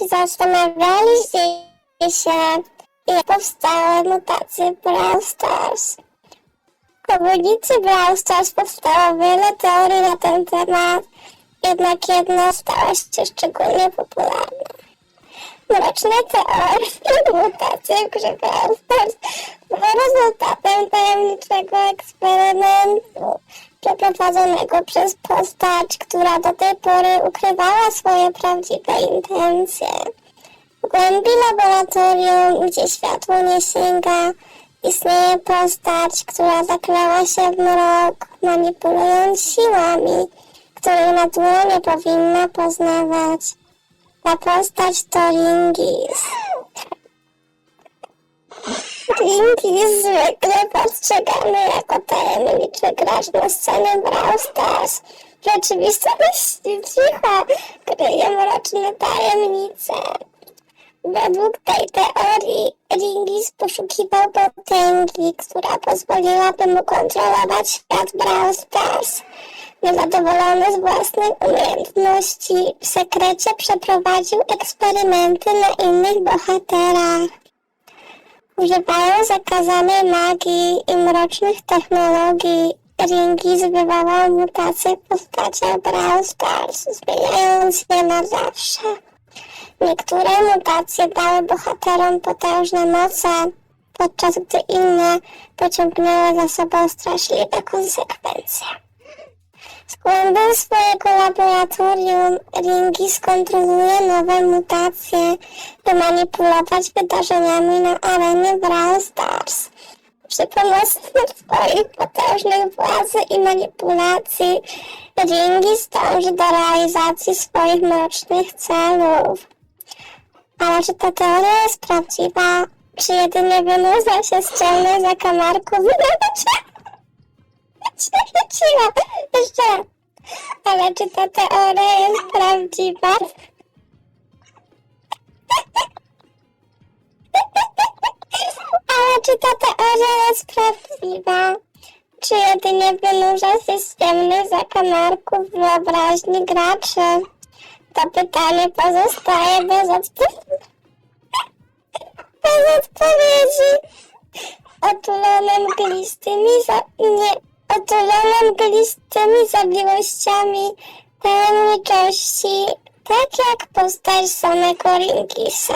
Czy zastanawialiście się, jak powstały mutacje Brawl Stars? W komunicy Brawl Stars powstało wiele teorii na ten temat, jednak jedna stała się szczególnie popularna. Mroczne teorie mutacji w grze Brawl Stars były rezultatem tajemniczego eksperymentu przeprowadzonego przez postać, która do tej pory ukrywała swoje prawdziwe intencje. W głębi laboratorium, gdzie światło nie sięga, istnieje postać, która zaklęła się w mrok, manipulując siłami, których natura nie powinna poznawać. Ta postać to Ringis. Ringis zwykle postrzegany jako tajemniczy gracz na scenie Brawl Stars. W rzeczywistości cicha kryje mroczne tajemnice. Według tej teorii Ringis poszukiwał potęgi, która pozwoliłaby mu kontrolować świat Brawl Stars. Niezadowolony z własnych umiejętności, w sekrecie przeprowadził eksperymenty na innych bohaterach. Używając zakazanej magii i mrocznych technologii, Ringis wywołał mutacje w postaciach Brawl Stars, zmieniając je na zawsze. Niektóre mutacje dały bohaterom potężne moce, podczas gdy inne pociągnęły za sobą straszliwe konsekwencje. Głębin swojego laboratorium Ringi skontroluje nowe mutacje, by manipulować wydarzeniami na arenie Brawl Stars. Przy pomocy swoich potężnych władzy i manipulacji Ringi dąży do realizacji swoich mrocznych celów. Ale czy ta teoria jest prawdziwa? Czy jedynie wynurza się z ciemnych zakamarków? Cicho, jeszcze raz. Ale czy ta teoria jest prawdziwa? Ale czy ta teoria jest prawdziwa? Czy jedynie wynurza się z ciemnych zakamarków wyobraźni graczy? To pytanie pozostaje bez odpowiedzi. Bez odpowiedzi. Otulone mglistymi za... nie... Otulone mglistymi zawiłościami tajemniczości, tak jak postać samego Ringisa.